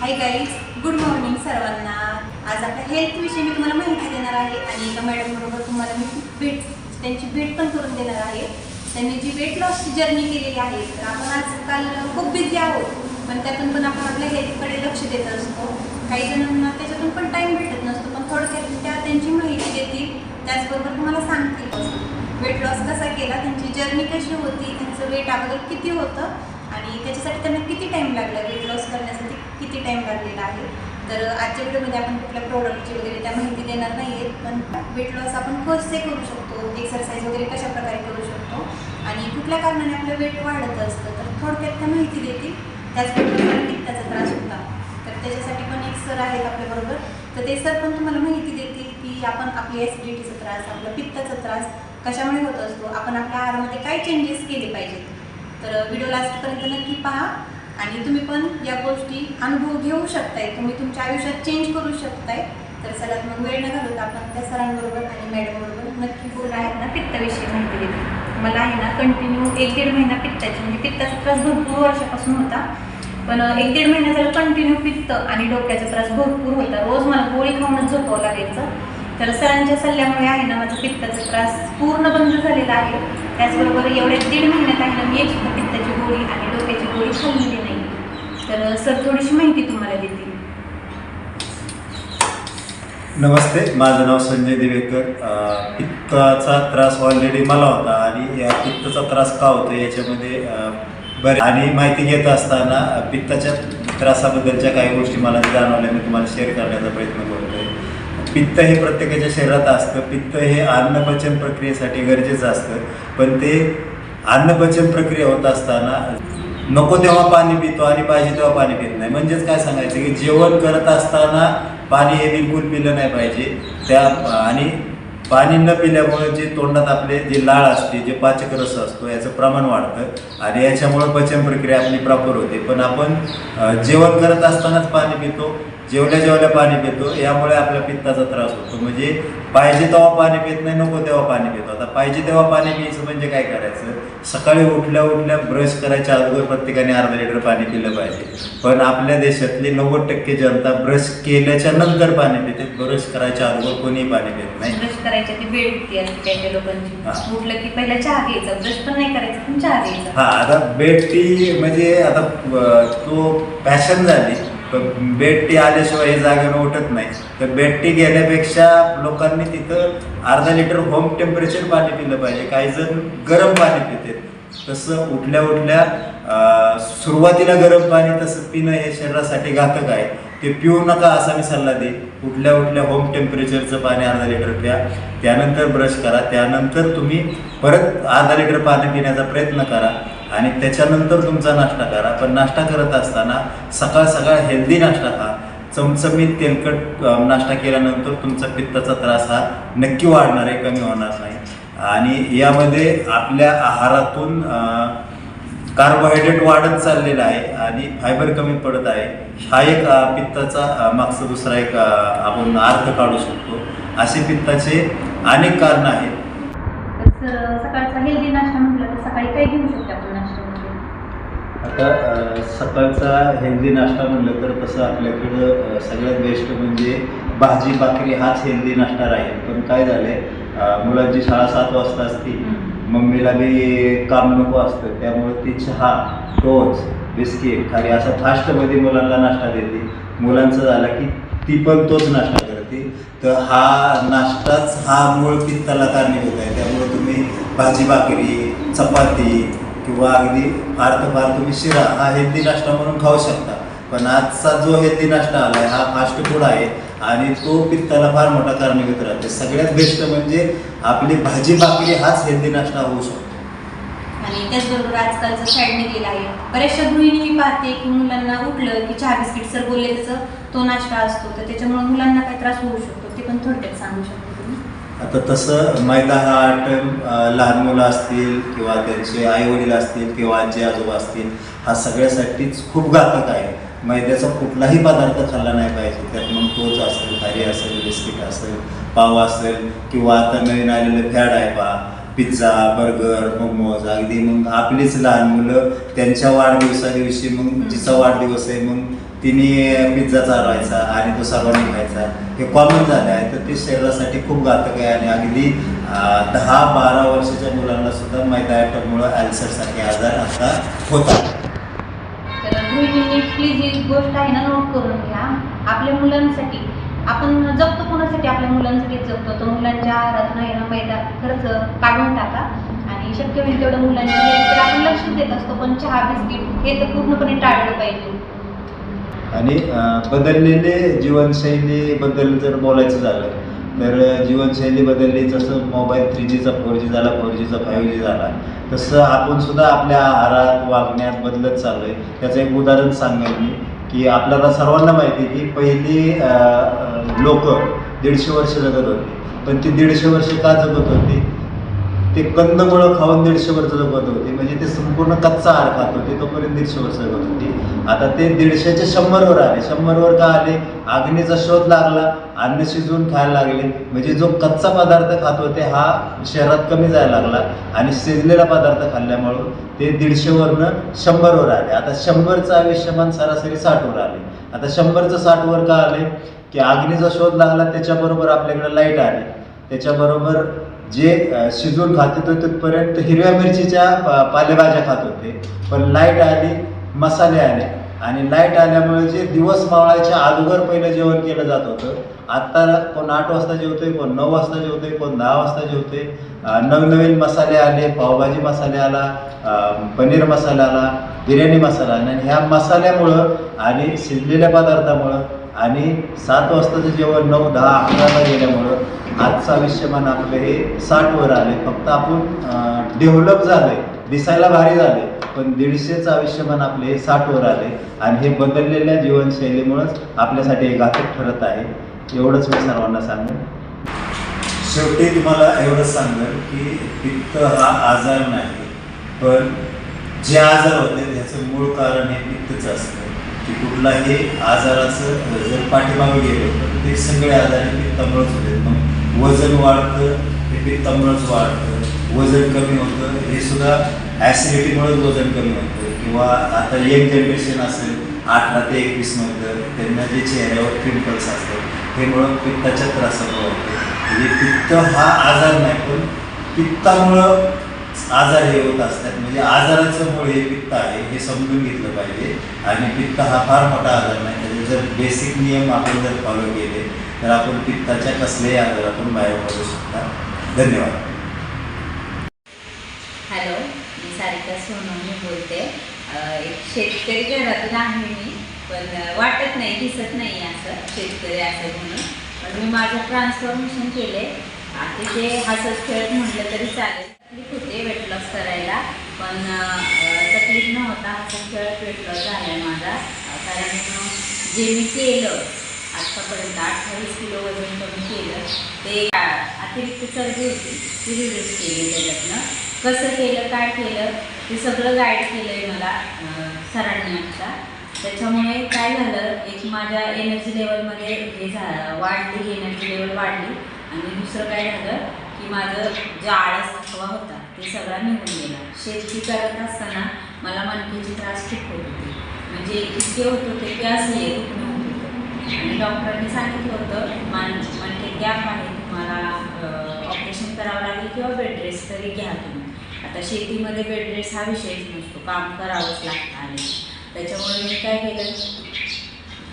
Hi guys good morning सर्वांना. आज आपल्या हेल्थविषयी मी तुम्हाला माहिती देणार आहे आणि एका मॅडम बरोबर तुम्हाला मी भेट त्यांची भेट पण करून देणार आहे. त्यांनी जी वेट लॉसची जर्नी केलेली आहे तर आपण आजकाल खूप बिझी आहोत पण त्यातून पण आपण आपल्या हेल्थकडे लक्ष देत असतो. काही जणांना त्याच्यातून पण टाईम भेटत नसतो पण थोडक्यात त्या त्यांची माहिती देतील. त्याचबरोबर तुम्हाला सांगतील. वेट लॉस कसा केला त्यांची जर्नी कशी होती त्यांचं वेट अगोदर किती होतं आणि त्याच्यासाठी त्यांना किती टाईम लागला? वेट लॉस करण्यासाठी किती टाईम लागलेला आहे? तर आजच्या व्हिडिओमध्ये आपण कुठल्या प्रोडक्टची वगैरे त्या माहिती देणार नाही आहेत पण वेट लॉस आपण कसे करू शकतो. एक्सरसाइज वगैरे कशा प्रकारे करू शकतो? आणि कुठल्या कारणाने आपलं वेट वाढत असतं? तर थोडक्यात त्या माहिती देतील. त्याचबरोबर पित्ताचा त्रास होता. तर त्याच्यासाठी पण एक सर आहेत आपल्याबरोबर तर ते सर पण तुम्हाला माहिती देतील की आपण आपली ॲसिडिटीचा त्रास आपला पित्ताचा त्रास कशामुळे होत असतो? आपण आपल्या आहारामध्ये काय चेंजेस केले पाहिजेत? तर व्हिडिओ लास्टपर्यंत नक्की पहा. आणि तुम्ही पण या गोष्टी अनुभव घेऊ शकताय. तुम्ही तुमच्या आयुष्यात चेंज करू शकताय. तर चला मग वेळ न घालवता आपण त्या सरांबरोबर आणि मॅडमबरोबर नक्की बोल. आहे ना पित्ताविषयी माहिती दिली. मला आहे ना कंटिन्यू एक दीड महिना पित्ताची म्हणजे पित्ताचा त्रास भरपूर वर्षापासून होता. पण एक दीड महिना झालं कंटिन्यू पित्त आणि डोक्याचा त्रास भरपूर होता. रोज मला गोळी खाऊनच झोपावं लागायचं. तर सरांच्या सल्ल्यामुळे आहे ना माझा पित्ताचा त्रास पूर्ण बंद झालेला आहे. त्याचबरोबर एवढ्या दीड महिन्यात आहे ना मी एक सुद्धा पित्ताची गोळी आणि डोक्याची गोळी खाल्लेली नाही. तर सर थोडीशी माहिती तुम्हाला देते नमस्ते माझं नाव संजय दिवेकर. पित्ताचा त्रास ऑलरेडी मला होता आणि या पित्ताचा त्रास का होतो याच्यामध्ये बरे आणि माहिती घेत असताना पित्ताच्या त्रासाबद्दलच्या काही गोष्टी मला जाणवल्या मी तुम्हाला शेअर करण्याचा प्रयत्न करतोय. पित्त हे प्रत्येकाच्या शरीरात असतं. पित्त हे अन्नपचन प्रक्रियेसाठी गरजेचं असतं. पण ते अन्नपचन प्रक्रिया होत असताना नको तेव्हा पाणी पितो आणि पाहिजे तेव्हा पाणी पित नाही. म्हणजेच काय सांगायचं की जेवण करत असताना पाणी हे बिलकुल पिलं नाही पाहिजे. त्या आणि पाणी न पिल्यामुळे जे तोंडात आपले जे लाळ असते जे पाचक रस असतो याचं प्रमाण वाढतं आणि याच्यामुळं पचन प्रक्रिया आपली प्रॉपर होते. पण आपण जेवण करत असतानाच पाणी पितो जेवल्या जेवल्या पाणी पितो यामुळे आपल्या पित्ताचा त्रास होतो. म्हणजे पाहिजे तेव्हा पाणी पित नाही नको तेव्हा पाणी पितो. आता पाहिजे तेव्हा पाणी प्यायचं म्हणजे काय करायचं? सकाळी उठल्या उठल्या ब्रश करायच्या अगोदर प्रत्येकाने अर्धा लिटर पाणी पिलं पाहिजे. पण आपल्या देशातली नव्वद टक्के जनता ब्रश केल्याच्यानंतर पाणी पिते. ब्रश करायच्या अगोदर कोणीही पाणी पित नाही. ब्रश करायची ती वेळ किती असते त्या त्या हा. लोकांची उठलं की पहिला चहा घ्यायचा. ब्रश पण नाही करायचा पण चहा घ्यायचा. हा आता बेड टी म्हणजे आता तो पॅशन झाली. पण बेड टी आल्याशिवाय हे जागेवर उठत नाही. तर बेड टी घेण्यापेक्षा लोकांनी तिथं अर्धा लिटर होम टेम्परेचर पाणी पिलं पाहिजे. काही जण गरम पाणी पिते तसं उठल्या उठल्या सुरुवातीला गरम पाणी तसं पिणं हे शरीरासाठी घातक आहे. ते पिऊ नका असा मी सल्ला देईन. उठल्या उठल्या होम टेम्परेचरचं पाणी अर्धा लिटर प्या. त्यानंतर ब्रश करा. त्यानंतर तुम्ही परत अर्धा लिटर पाणी पिण्याचा प्रयत्न करा. आणि त्याच्यानंतर तुमचा नाश्ता करा. पण नाश्ता करत असताना सकाळ सकाळ हेल्दी नाश्ता खा. चमचमीत तेलकट नाश्ता केल्यानंतर तुमचा पित्ताचा त्रास हा नक्की वाढणार आहे कमी होणार नाही. आणि यामध्ये आपल्या आहारातून कार्बोहायड्रेट वाढत चाललेला आहे आणि फायबर कमी पडत आहे. हा एक पित्ताचा मागचा दुसरा एक आपण अर्थ काढू शकतो. असे पित्ताचे अनेक कारण आहेत. सकाळचा हेल्दी नाश्ता म्हटलं तर सकाळी काय घेऊ शकतो आपण आता सकाळचा हेल्दी नाश्ता म्हणलं तर तसं आपल्याकडं सगळ्यात बेस्ट म्हणजे भाजी भाकरी हाच हेल्दी नाश्ता राहील. पण काय झालंय मुलांची शाळा सात वाजता असते. मम्मीला बी काम नको असतं. त्यामुळे ती चहा टोच बिस्किट खाली असं फास्टमध्ये मुलांना नाश्ता देते. मुलांचं झालं की ती पण तोच नाश्ता करते. तर हा नाश्ताच हा मूळ पित्ताला कारणीभूत आहे. त्यामुळे तुम्ही भाजी भाकरी चपाती किंवा अगदी फार तर फार तुम्ही शिरा हा हेल्दी नाश्ता म्हणून खाऊ शकता. पण आजचा जो हेल्दी नाश्ता आला आहे हा फास्ट फूड आहे आणि तो पित्ताला फार मोठा कारणीभूत राहते. सगळ्यात बेस्ट म्हणजे आपली भाजी भाकरी हाच हेल्दी नाश्ता होऊ शकतो. आणि त्याचबरोबर आजकालचं फॅड निघलेलं आहे. बऱ्याचशा गृहिणी मी पाहते की मुलांना उठलं की चहा बिस्किट सर बोलले त्याचं तो नाश्ता असतो तर त्याच्यामुळे मुलांना काही त्रास होऊ शकतो. ते पण थोडक्यात सांगू शकतो आता तसं मैदा हा आयटम लहान मुलं असतील किंवा त्यांचे आई वडील असतील किंवा आजी आजोबा असतील हा सगळ्यासाठीच खूप घातक आहे. मैद्याचा कुठलाही पदार्थ खाल्ला नाही पाहिजे. त्यात मग टोच असेल खारी असेल बिस्किट असेल पाव असेल किंवा आता नवीन आलेलं फॅड आहे पा पिझ्झा बर्गर मोमोज अगदी मग आपलीच लहान मुलं त्यांच्या वाढदिवसा दिवशी मग जिचा वाढदिवस आहे मग तिने पिझ्झा चालवायचा आणि तो सर्वांनी खायचा. हे कॉमन झालं आहे. तर ते शरीरासाठी खूप घातक आहे आणि अगदी दहा बारा वर्षाच्या मुलांना सुद्धा मैदा ॲटममुळं अल्सरसारखे आजार आता होतात. गृहिणींनी प्लीज ही गोष्ट आहे ना नोट करून घ्या. आपल्या मुलांसाठी आपण जगतो कोणासाठी? आपल्या मुलांसाठी जगतो. तर मुलांच्या आहारात नाही ना मैदा खरंच काढून टाका. आणि शक्य होईल तेवढं मुलांच्या आपण लक्ष देत असतो. पण चहा बिस्किट हे तर पूर्णपणे टाळलं पाहिजे. आणि बदललेले बदललेले जीवनशैलीबद्दल जर बोलायचं झालं तर जीवनशैली बदलली जसं मोबाईल थ्री जीचा फोर जी झाला फोर जीचा फाईव्ह जी झाला तसं आपण सुद्धा आपल्या आहारात वागण्यात बदलत चाललो आहे त्याचं एक उदाहरण सांगेल मी की आपल्याला सर्वांना माहिती आहे की पहिली लोक दीडशे वर्ष जगत होती. पण ती दीडशे वर्ष का जगत होती? ते कंदमुळं खाऊन दीडशे वर्ष जगत होते. म्हणजे ते संपूर्ण कच्चा आहार खात होते तोपर्यंत दीडशे वर्ष जगत होती. आता ते दीडशेचे शंभरवर आले. शंभरवर का आले? अग्नीचा शोध लागला अन्न शिजवून खायला लागले. म्हणजे जो कच्चा पदार्थ खात होते हा शहरात कमी जायला लागला आणि शिजलेला पदार्थ खाल्ल्यामुळं ते दीडशेवरनं शंभरवर आले. आता शंभरचं आयुष्यमान सरासरी साठवर आले. आता शंभरचं साठवर का आले? की अग्नीचा शोध लागला त्याच्याबरोबर आपल्याकडे लाइट आली. त्याच्याबरोबर जे शिजवून खात होते तिथपर्यंत हिरव्या मिरचीच्या पालेभाज्या खात होते. पण लाइट आली मसाले आले. आणि लाइट आल्यामुळे जे दिवस मावळायच्या अगोदर पहिलं जेवण केलं जात होतं आत्ता कोण आठ वाजता जेवतोय कोण नऊ वाजता जेवतोय कोण दहा वाजता जेवतोय. नवनवीन मसाले आले पावभाजी मसाले आला पनीर मसाला आला बिर्याणी मसाला आला. आणि ह्या मसाल्यामुळं आणि शिजलेल्या पदार्थामुळं आणि सात वाजताचं जेवण नऊ दहा अकराला गेल्यामुळं आजचं आयुष्यमान आपलं हे साठवर आले. फक्त आपण डेव्हलप झालंय दिसायला भारी झाले पण दीडशेचं आयुष्यमान आपले हे साठवर आले आणि हे बदललेल्या जीवनशैलीमुळंच आपल्यासाठी हे घातक ठरत आहे. एवढंच मी सर्वांना सांगेन. शेवटी तुम्हाला एवढंच सांगेन की पित्त हा आजार नाही पण जे आजार होते त्याचं मूळ कारण हे पित्तच असतं. की कुठलाही आजाराचं जर पाठीमागे गेलं तर ते सगळे आजार हे पित्तामुळेच होते. मग वजन वाढतं हे पित्तामुळेच वाढतं. वजन कमी होतं हे सुद्धा ॲसिडिटीमुळे वजन कमी होतं किंवा आता यंग जनरेशन असेल अठरा ते एकवीस नंतर त्यांना जे चेहऱ्यावर पिंपल्स असतात हे मुळं पित्ताच्या त्रासामुळे होतं म्हणजे पित्त हा आजार नाही पण पित्तामुळं आजार हे होत असतात. म्हणजे आजाराचं मूळ हे पित्त आहे हे समजून घेतलं पाहिजे. आणि पित्त हा फार मोठा आजार नाही. त्याचे जर बेसिक नियम आपण जर फॉलो केले तर आपण पित्ताच्या कसल्याही आजारातून बाहेर पडू शकता. धन्यवाद. हॅलो. सारिका सोनवणे बोलते. एक शेतकरी घरातून आहे मी पण वाटत नाही दिसत नाही असं शेतकरी असं म्हणून. पण मी माझं ट्रान्सफॉर्मेशन केले तिथे हसत खेळत म्हटलं तरी चालेल. तकलीफ होते वेट लॉस करायला पण तकलीफ नव्हता. हसत खेळत वेट लॉस झाला माझा. कारण जे मी केलं आत्तापर्यंत अठ्ठावीस किलो वजन कमी केलं ते अतिरिक्त चरबी होती ती रिड्यूस केली त्याच्यातनं. कसं केलं काय केलं ते सगळं गाईड केलं आहे मला सरांनी आमच्या त्याच्यामुळे काय झालं एक माझ्या एनर्जी लेवलमध्ये हे झालं वाढली एनर्जी लेवल वाढली. आणि दुसरं काय झालं की माझं जे आळस हवा होता ते सगळा निघून गेला. शेती करत असताना मला मणकेची त्रास खूप होत होती. म्हणजे इतके होत होते की असं होत होतं. आणि डॉक्टरांनी सांगितलं होतं मान मनके गॅप आहे तुम्हाला ऑपरेशन करावं लागेल किंवा बेड रेस्ट तरी घ्या तुम्ही. आता शेतीमध्ये बेड रेस्ट हा विषयच नसतो. काम करावंच लागतं आणि त्याच्यामुळे मी काय केलं?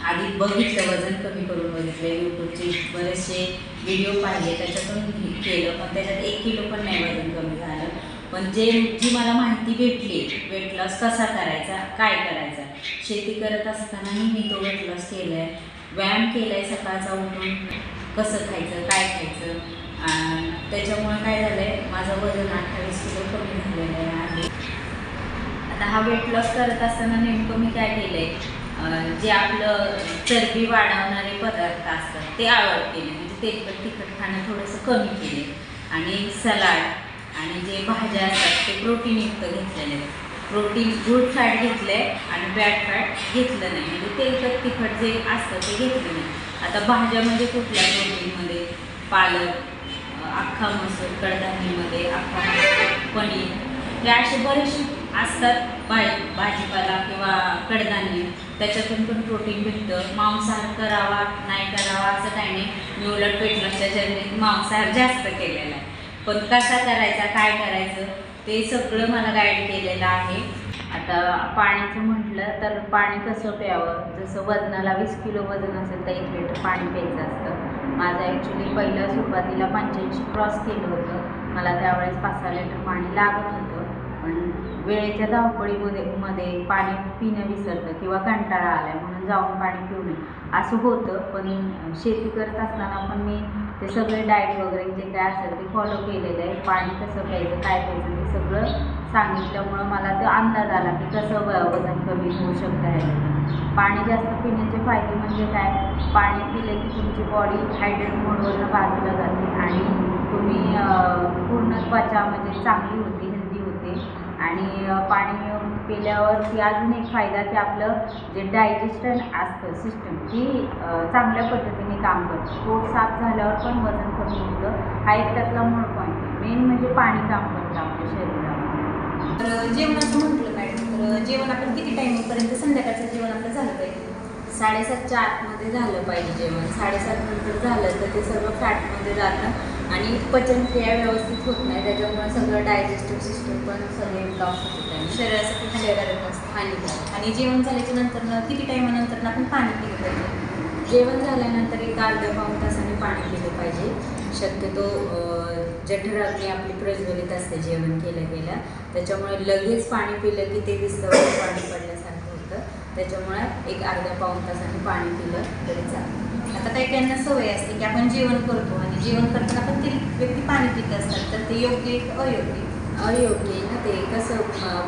आधी बघितलं वजन कमी करून बघितलं. यूट्यूबचे बरेचसे व्हिडिओ पाहिले. त्याच्यातून केलं पण त्याच्यात एक किलो पण नाही वजन कमी झालं. पण जे जी मला माहिती भेटली वेट लॉस कसा करायचा काय करायचा शेती करत असतानाही मी तो वेट लॉस केला आहे व्यायाम केला आहे सकाळचा उठून. कसं खायचं काय खायचं? त्याच्यामुळे काय झालं आहे माझं वजन अठ्ठावीस किलो कमी झालेलं आहे आता हा वेट लॉस करत असताना नेमकं मी काय केलं आहे जे आपलं चरबी वाढवणारे पदार्थ असतात ते आवड केले. म्हणजे तेलकट तिखट खाणं थोडंसं कमी केले. आणि सलाड आणि जे भाज्या असतात ते प्रोटीनयुक्त घेतलेले. प्रोटीन गुड फॅट घेतले आणि बॅड फॅट घेतलं नाही. म्हणजे तेलकट तिखट जे असतं ते घेतलं नाही. आता भाज्यामध्ये म्हणजे कुठल्या प्रोटीनमध्ये पालक अख्खा मसूर कडधान्यामध्ये अख्खा पनीर. हे असे बरेचसे असतात भाजी भाजीपाला किंवा कडधान्य. त्याच्यातून पण प्रोटीन भेटतं. मांसाहार करावा नाही करावा असं काही नाही. मी उलट वेट लॉसच्या जर्नीत मांसाहार जास्त केलेला आहे. पण कसा करायचा काय करायचं ते सगळं मला गाईड केलेलं आहे. आता पाण्याचं म्हटलं तर पाणी कसं प्यावं? जसं वजनाला वीस किलो वजन असेल तर एक लिटर पाणी प्यायचं असतं. माझं ॲक्च्युली पहिलं सुरुवातीला पंच्याऐंशी क्रॉस केलं होतं. मला त्यावेळेस पाच सहा लिटर पाणी लागत होतं. पण वेळेच्या धावपळीमध्ये मध्ये पाणी पिणं विसरलं किंवा कंटाळा आला म्हणून जाऊन पाणी पिऊ नये. असं होतं पण शेती करत असताना पण मी ते सगळे डाएट वगैरे जे काय असेल ते फॉलो केलेलं आहे. पाणी कसं प्यायचं काय प्यायचं ते सगळं सांगितल्यामुळं मला तो अंदाज आला की कसं वजन कमी होऊ शकतं आहे. पाणी जास्त पिण्याचे फायदे म्हणजे काय? पाणी पिले की तुमची बॉडी हायड्रेट मोडवरनं बाजूला जाते आणि तुम्ही पूर्ण त्वचा म्हणजे चांगली होते हेल्दी होते. आणि पाणी पिल्यावरती अजून एक फायदा की आपलं जे डायजेशन असतं सिस्टम ती चांगल्या पद्धतीने काम करतं. पोट साफ झाल्यावर पण वजन कमी होतं. हा एक त्यातला मूळ पॉईंट आहे. मेन म्हणजे पाणी काम करतं आपल्या शरीरामध्ये. तर जेवणाचं म्हटलं मॅडम. तर जेवण आपण किती टायमिंगपर्यंत संध्याकाळचं जेवण आपलं झालं पाहिजे? साडेसातच्या आतमध्ये झालं पाहिजे जेवण. साडेसात नंतर झालं तर ते सर्व फॅटमध्ये जातं. आणि पचनक्रिया व्यवस्थित होत नाही त्याच्यामुळे सगळं डायजेस्टिव्ह सिस्टम पण सगळे ब्लॉक होते त्याने. शरीरासाठी हानिकारक असतं. हानिकारक. आणि जेवण झाल्याच्यानंतर किती टायमानंतर आपण पाणी पिलं पाहिजे? जेवण झाल्यानंतर एक अर्ध्या पाऊण तासाने पाणी पिलं पाहिजे. शक्यतो जठराग्नी आपली प्रज्वलित असते जेवण केलं गेलं त्याच्यामुळे लगेच पाणी पिलं की ते दिसतं पाणी पडल्यासारखं होतं. त्याच्यामुळे एक अर्ध्या पाऊण तासाने पाणी पिलं तरी चालेल. आता काही काहींना सवय असते की आपण जेवण करतो. जेवण करताना पण ते व्यक्ती पाणी पित असतात तर ते योग्य आहे का अयोग्य? अयोग्य आहे ना ते. कसं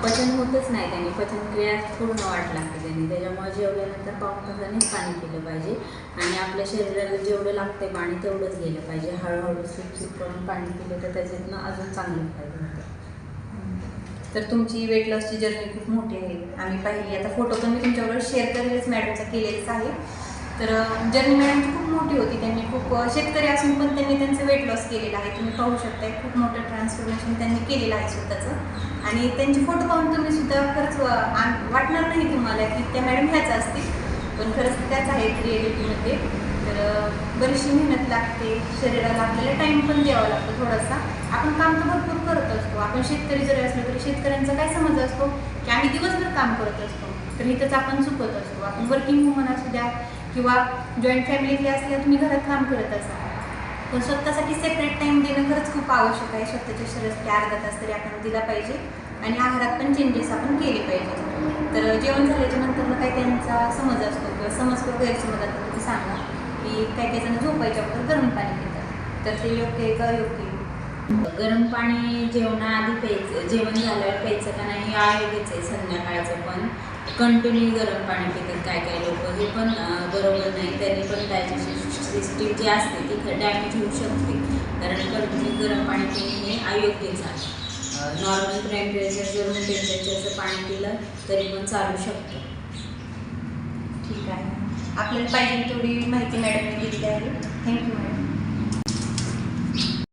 पचन होतच नाही त्याने. पचनक्रिया पूर्ण वाट लागते त्याने. त्याच्यामुळे जेवल्यानंतर तासानेच पाणी पिलं पाहिजे. आणि आपल्या शरीराला जेवढं लागते पाणी तेवढंच गेलं पाहिजे. हळूहळू सूप सूप करून पाणी पिलं तर त्याच्यातनं अजून चांगलं फायदा होतं तर तुमची वेट लॉसची जर्नी खूप मोठी आहे. आम्ही पाहिली. आता फोटो पण मी तुमच्याबरोबर शेअर करेलच. मॅडमचा केलेलाच आहे. तर जर्नी मॅडम खूप मोठी होती त्यांनी खूप शेतकरी असून पण त्यांनी त्यांचं वेट लॉस केलेलं आहे. तुम्ही पाहू शकताय खूप मोठं ट्रान्सफॉर्मेशन त्यांनी केलेलं आहे स्वतःचं. आणि त्यांचे फोटो पाहून तुम्ही सुद्धा खरंच वाटणार नाही तुम्हाला की त्या मॅडम ह्याच असतील. पण खरंच त्याच आहेत रिएलिटीमध्ये तर बरीचशी मेहनत लागते शरीराला आपल्याला टाईम पण द्यावा लागतो थोडासा. आपण काम तर भरपूर करत असतो. आपण शेतकरी जरी असलो तरी शेतकऱ्यांचा काय समज असतो? की आम्ही दिवसभर काम करत असतो. तर इथंच आपण चुकत असतो. आपण वर्किंग वुमन असू द्या किंवा जॉईंट फॅमिलीतले असल्या तुम्ही घरात काम करत असाल. पण स्वतःसाठी सेपरेट टाईम देणं खरंच खूप आवश्यक आहे. स्वतःच्या शरीरासाठी अर्धा तास तरी आपण दिला पाहिजे आणि आहारात पण चेंजेस आपण केले पाहिजे. तर जेवण झाल्याच्यानंतर काही त्यांचा समज असतो किंवा समज किंवा गैरसमज असतो सांगा की काही काही जण झोपायच्या अगोदर गरम पाणी घेतात तर ते योग्य आहे का? योग्य गरम पाणी जेवणाआधी प्यायचं जेवण झाल्यावर प्यायचं का नाही हे आयोग्यच आहे संध्याकाळचं पण. कंटिन्यू गरम पाणी पितात काय काय लोक हे पण बरोबर नाही. त्यांनी पण डायजेशन सिस्टीम जी असते ती डॅमेज होऊ शकते. कारण कंटिन्यू गरम पाणी पिणे हे अयोग्यच आहे. नॉर्मल टेम्परेचर जर रूम टेम्परेचरचं पाणी पिलं तरी पण चालू शकतं. ठीक आहे. आपल्याला पाहिजे तेवढी माहिती मॅडमने दिली आहे. Thank you madam